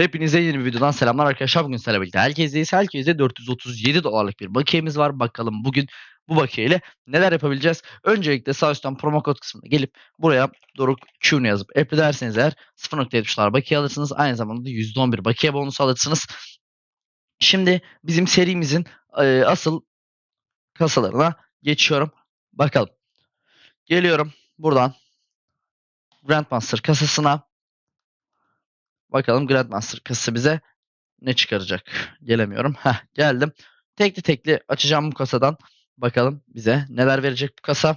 Hepinize yeni bir videodan selamlar arkadaşlar. Bugün sizlerle birlikte herkesteyiz. Herkese 437 dolarlık bir bakiyemiz var. Bakalım bugün bu bakiye ile neler yapabileceğiz. Öncelikle sağ üstten promo kod kısmına gelip buraya Doruk Q'nu yazıp apply derseniz eğer 0.70 bakiye alırsınız. Aynı zamanda da %11 bakiye bonus alırsınız. Şimdi bizim serimizin e, asıl kasalarına geçiyorum. Bakalım. Geliyorum buradan Grandmaster kasasına. Bakalım Grandmaster kasası bize ne çıkaracak? Gelemiyorum. Heh, geldim. Tekli tekli açacağım bu kasadan. Bakalım bize neler verecek bu kasa.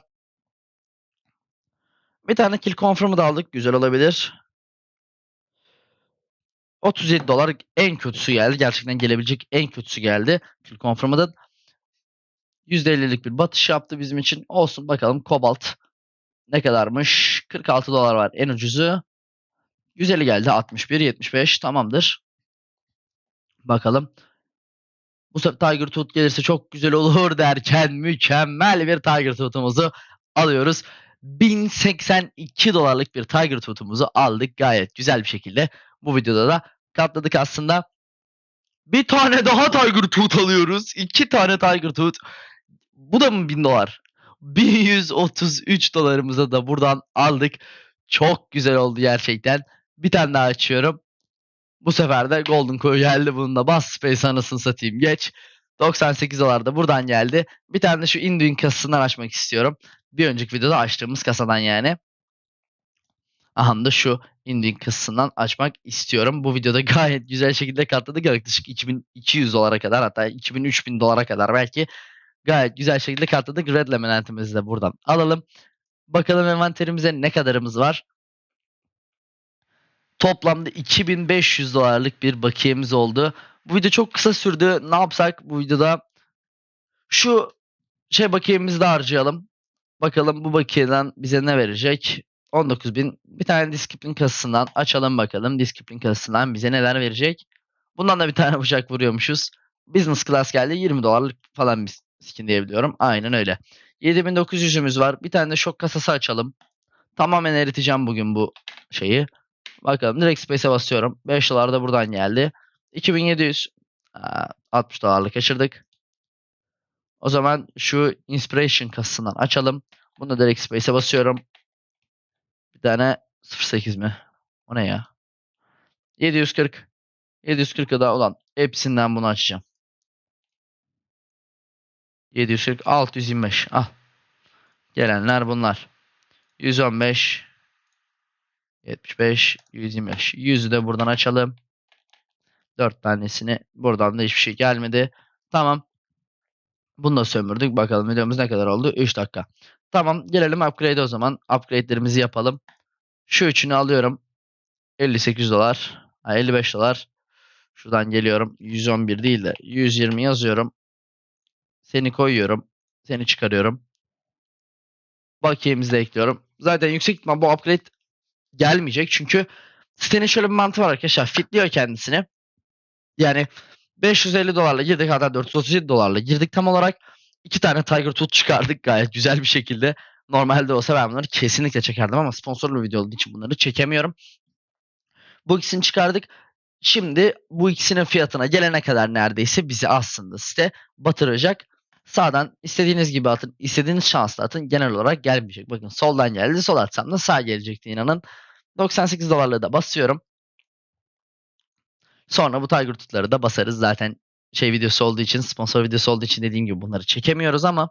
Bir tane kill confirm'ı da aldık. Güzel olabilir. 37 dolar en kötüsü geldi. Gerçekten gelebilecek en kötüsü geldi. Kill confirm'ı da %50'lik bir batış yaptı bizim için. Olsun bakalım Cobalt ne kadarmış? 46 dolar var en ucuzu. 150 geldi 61 75 tamamdır. Bakalım. Sefer Tiger Tooth gelirse çok güzel olur derken mükemmel bir Tiger Tooth'umuzu alıyoruz. 1082 dolarlık bir Tiger Tooth'umuzu aldık gayet güzel bir şekilde. Bu videoda da katladık aslında. Bir tane daha Tiger Tooth alıyoruz. İki tane Tiger Tooth. Bu da mı 1000 dolar? 1133 dolarımıza da buradan aldık. Çok güzel oldu gerçekten. Bir tane daha açıyorum. Bu sefer de Golden Coin geldi. Bunun da bas space anasını satayım. Geç. 98 dolar da buradan geldi. Bir tane de şu Induin kasasından açmak istiyorum. Bir önceki videoda açtığımız kasadan yani. Aha da şu Induin kasasından açmak istiyorum. Bu videoda gayet güzel şekilde katladık. Yaklaşık 2200 dolara kadar hatta 2000-3000 dolara kadar belki gayet güzel şekilde katladık. Red Lemonant'imizi de buradan alalım. Bakalım envanterimize ne kadarımız var. Toplamda 2500 dolarlık bir bakiyemiz oldu. Bu video çok kısa sürdü. Ne yapsak bu videoda? Şu şey bakiyemizi de harcayalım. Bakalım bu bakiyeden bize ne verecek? 19.000. Bir tane disiplin kasasından açalım bakalım. Disiplin kasasından bize neler verecek? Bundan da bir tane bıçak vuruyormuşuz. Business class geldi. 20 dolarlık falan bir skin diyebiliyorum. Aynen öyle. 7900'ümüz var. Bir tane de şok kasası açalım. Tamamen eriteceğim bugün bu şeyi. Bakalım direkt space'e basıyorum. 5 dolar da buradan geldi. 2700. Aa, 60 dolarlık kaçırdık. O zaman şu inspiration kasasından açalım. Bunu da direkt space'e basıyorum. Bir tane 08 mi? O ne ya? 740. 740'a da olan hepsinden bunu açacağım. 740 625. Al. Gelenler bunlar. 115 75 125. 100'ü de buradan açalım. 4 tanesini buradan da hiçbir şey gelmedi. Tamam. Bunu da sömürdük. Bakalım videomuz ne kadar oldu? 3 dakika. Tamam. Gelelim upgrade o zaman. Upgrade'lerimizi yapalım. Şu üçünü alıyorum. 58 dolar. Ha, 55 dolar. Şuradan geliyorum. 111 değil de 120 yazıyorum. Seni koyuyorum. Seni çıkarıyorum. Bakiyemizi de ekliyorum. Zaten yüksek ihtimal bu upgrade gelmeyecek. Çünkü sitenin şöyle bir mantığı var arkadaşlar. Fitliyor kendisini. Yani 550 dolarla girdik hatta 437 dolarla girdik tam olarak. iki tane Tiger Tooth çıkardık gayet güzel bir şekilde. Normalde olsa ben bunları kesinlikle çekerdim ama sponsorlu video olduğu için bunları çekemiyorum. Bu ikisini çıkardık. Şimdi bu ikisinin fiyatına gelene kadar neredeyse bizi aslında site batıracak. Sağdan istediğiniz gibi atın, istediğiniz şansla atın. Genel olarak gelmeyecek. Bakın soldan geldi, sol atsam da sağ gelecekti inanın. 98 dolarlığı da basıyorum. Sonra bu Tiger Tooth'ları da basarız. Zaten şey videosu olduğu için, sponsor videosu olduğu için dediğim gibi bunları çekemiyoruz ama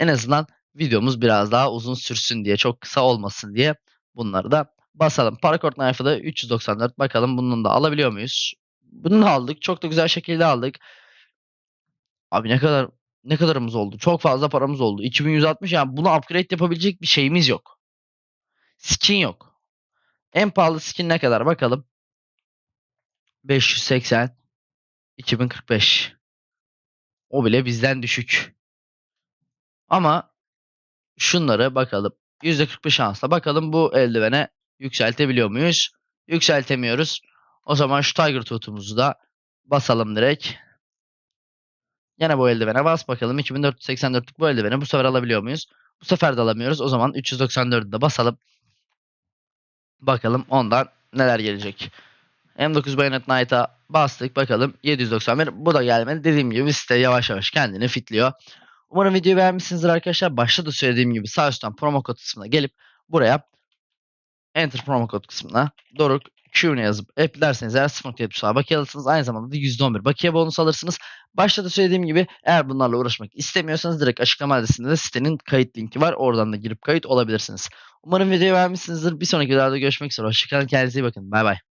en azından videomuz biraz daha uzun sürsün diye, çok kısa olmasın diye bunları da basalım. Paracord Knife'ı da 394. Bakalım bunun da alabiliyor muyuz? Bunu aldık. Çok da güzel şekilde aldık. Abi ne kadar ne kadarımız oldu? Çok fazla paramız oldu. 2160 yani bunu upgrade yapabilecek bir şeyimiz yok. Skin yok. En pahalı skin ne kadar bakalım. 580 2045. O bile bizden düşük. Ama şunları bakalım. %41 şansla bakalım bu eldivene yükseltebiliyor muyuz? Yükseltemiyoruz. O zaman şu Tiger Tooth'umuzu da basalım direkt. Yine bu eldivene bas bakalım. 2484'lük bu eldiveni bu sefer alabiliyor muyuz? Bu sefer de alamıyoruz. O zaman 394'ü de basalım. Bakalım ondan neler gelecek. M9 Bayonet Knight'a bastık bakalım 791 bu da gelmedi. Dediğim gibi site yavaş yavaş kendini fitliyor. Umarım videoyu beğenmişsinizdir arkadaşlar. Başta da söylediğim gibi sağ üstten promo kod kısmına gelip buraya Enter promo kod kısmına Doruk Q'ne yazıp eklerseniz eğer 0.70 bakiye alırsınız. Aynı zamanda da %11 bakiye bonus alırsınız. Başta da söylediğim gibi eğer bunlarla uğraşmak istemiyorsanız direkt açıklama adresinde de sitenin kayıt linki var. Oradan da girip kayıt olabilirsiniz. Umarım videoyu beğenmişsinizdir. Bir sonraki videoda görüşmek üzere. Hoşçakalın. Kendinize iyi bakın. Bay bay.